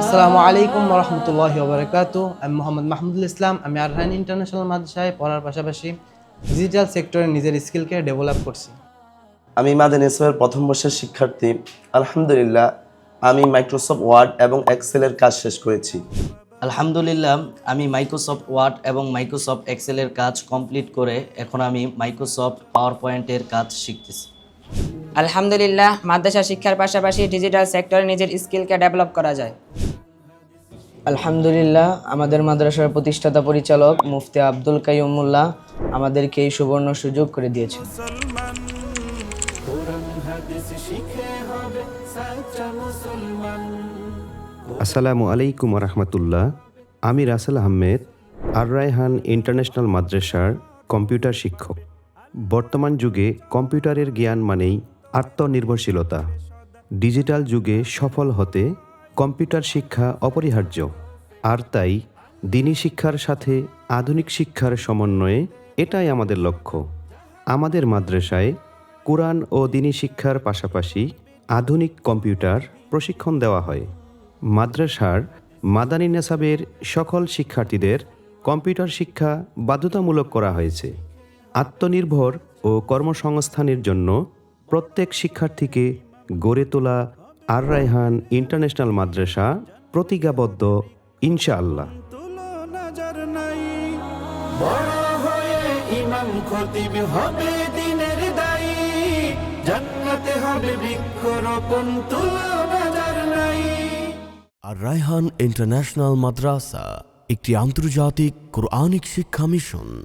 আসসালামু আলাইকুম রহমতুল্লাহ বারকাত আমি মোহাম্মদ মাহমুদুল ইসলাম আমি আরহান ইন্টারন্যাশনাল মাদ্রাসায় পড়ার পাশাপাশি ডিজিটাল সেক্টরে নিজের স্কিলকে ডেভেলপ করছি। আমি মাদেন ইসলামের প্রথম বর্ষের শিক্ষার্থী। আলহামদুলিল্লাহ আমি মাইক্রোসফট ওয়ার্ড এবং এক্সেলের কাজ শেষ করেছি। আলহামদুলিল্লাহ আমি মাইক্রোসফট ওয়ার্ড এবং মাইক্রোসফট এক্সেলের কাজ কমপ্লিট করে এখন আমি মাইক্রোসফট পাওয়ার পয়েন্টের কাজ শিখতেছি। আলহামদুলিল্লাহ মাদ্রাসা শিক্ষার পাশাপাশি ডিজিটাল সেক্টরে নিজের স্কিলকে ডেভেলপ করা যায়। আলহামদুলিল্লাহ আমাদের মাদ্রাসার প্রতিষ্ঠাতা পরিচালক মুফতি আব্দুল কাইমুল্লাহ আমাদেরকে এই সুবর্ণ সুযোগ করে দিয়েছেন। আসসালামু আলাইকুম রহমতুল্লাহ আমি রাসেল আহমেদ আর রায়হান ইন্টারন্যাশনাল মাদ্রাসার কম্পিউটার শিক্ষক। বর্তমান যুগে কম্পিউটারের জ্ঞান মানেই আত্মনির্ভরশীলতা। ডিজিটাল যুগে সফল হতে কম্পিউটার শিক্ষা অপরিহার্য। আর তাই দিনী শিক্ষার সাথে আধুনিক শিক্ষার সমন্বয়ে এটাই আমাদের লক্ষ্য। আমাদের মাদ্রাসায় কোরআন ও দিনী শিক্ষার পাশাপাশি আধুনিক কম্পিউটার প্রশিক্ষণ দেওয়া হয়। মাদ্রাসার মাদানী নেসাবের সকল শিক্ষার্থীদের কম্পিউটার শিক্ষা বাধ্যতামূলক করা হয়েছে। আত্মনির্ভর ও কর্মসংস্থানের জন্য প্রত্যেক শিক্ষার্থীকে গড়ে তোলা আর রায়হান ইন্টারন্যাশনাল মাদ্রাসা প্রতিজ্ঞাবদ্ধ, ইনশাআল্লাহ। আর রায়হান ইন্টারন্যাশনাল মাদ্রাসা, একটি আন্তর্জাতিক কোরআনিক শিক্ষা মিশন।